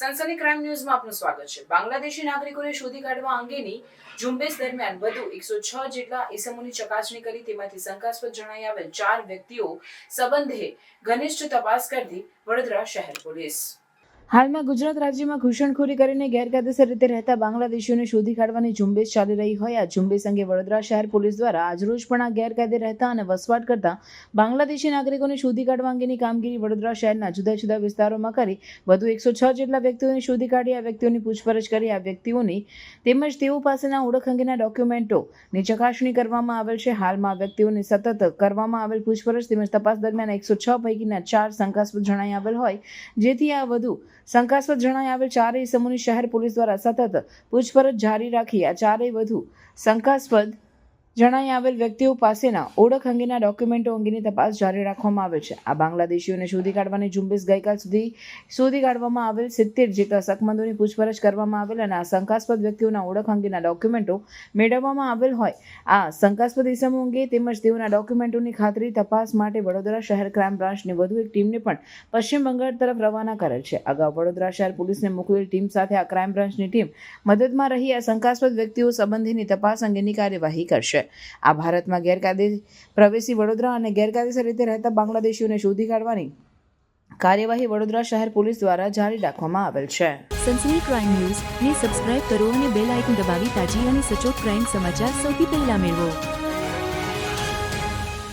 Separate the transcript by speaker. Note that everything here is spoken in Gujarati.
Speaker 1: સનસની ક્રાઇમ ન્યૂઝમાં આપનું સ્વાગત છે. બાંગ્લાદેશી નાગરિકોને શોધી કાઢવા અંગેની ઝુંબેશ દરમિયાન વધુ એકસો છ જેટલા ઇસમોની ચકાસણી કરી તેમાંથી શંકાસ્પદ જણાઈ આવેલ ચાર વ્યક્તિઓ સંબંધે ઘનિષ્ઠ તપાસ કરતી વડોદરા શહેર પોલીસ. હાલમાં ગુજરાત રાજ્યમાં ઘૂસણખોરી કરીને ગેરકાયદેસર રીતે રહેતા બાંગ્લાદેશીઓને શોધી કાઢવાની ઝુંબેશ ચાલી રહી હોય આ ઝુંબેશ અંગે વડોદરા શહેર પોલીસ દ્વારા આજરોજ પણ આ ગેરકાયદે રહેતા અને વસવાટ કરતા બાંગ્લાદેશી નાગરિકોને શોધી કાઢવા અંગેની કામગીરી વડોદરા શહેરના જુદા જુદા વિસ્તારોમાં કરી વધુ એકસો છ જેટલા વ્યક્તિઓને શોધી કાઢી, આ વ્યક્તિઓની પૂછપરછ કરી, આ વ્યક્તિઓની તેમજ તેઓ પાસેના ઓળખ અંગેના ડોક્યુમેન્ટોની ચકાસણી કરવામાં આવેલ છે. હાલમાં આ વ્યક્તિઓની સતત કરવામાં આવેલ પૂછપરછ તેમજ તપાસ દરમિયાન એકસો છ પૈકીના ચાર શંકાસ્પદ જણાઈ આવેલ હોય, જેથી આ વધુ શંકાસ્પદ જણાય આવેલ ચારેય સમૂહની શહેર પોલીસ દ્વારા સતત પૂછપરછ જારી રાખી આ ચારેય વધુ શંકાસ્પદ જણાઈ આવેલ વ્યક્તિઓ પાસેના ઓળખ અંગેના ડોક્યુમેન્ટો અંગેની તપાસ જારી રાખવામાં આવે છે. આ બાંગ્લાદેશીઓને શોધી કાઢવાની ઝુંબેશ ગઈકાલ સુધી શોધી કાઢવામાં આવેલ સિત્તેર જેટલા શકમંદોની પૂછપરછ કરવામાં આવેલ અને આ શંકાસ્પદ વ્યક્તિઓના ઓળખ અંગેના ડોક્યુમેન્ટો મેળવવામાં આવેલ હોય. આ શંકાસ્પદ ઇસમો અંગે તેમજ તેઓના ડોક્યુમેન્ટોની ખાતરી તપાસ માટે વડોદરા શહેર ક્રાઇમ બ્રાન્ચની વધુ એક ટીમને પણ પશ્ચિમ બંગાળ તરફ રવાના કરેલ છે. અગાઉ વડોદરા શહેર પોલીસને મોકલેલ ટીમ સાથે આ ક્રાઇમ બ્રાન્ચની ટીમ મદદમાં રહી આ શંકાસ્પદ વ્યક્તિઓ સંબંધીની તપાસ અંગેની કાર્યવાહી કરશે. આ ભારતમાં ગેરકાયદે પ્રવેશી વડોદરા અને ગેરકાયદેસર રીતે રહેતા બાંગ્લાદેશીઓને શોધી કાઢવાની કાર્યવાહી વડોદરા શહેર પોલીસ દ્વારા જારી રાખવામાં આવેલ છે.
Speaker 2: Sansani crime news. ને સબસ્ક્રાઇબ કરો અને બેલ આઇકન દબાવી તાજી અને સચોટ ક્રાઇમ સમાચાર સૌથી પહેલા મેળવો.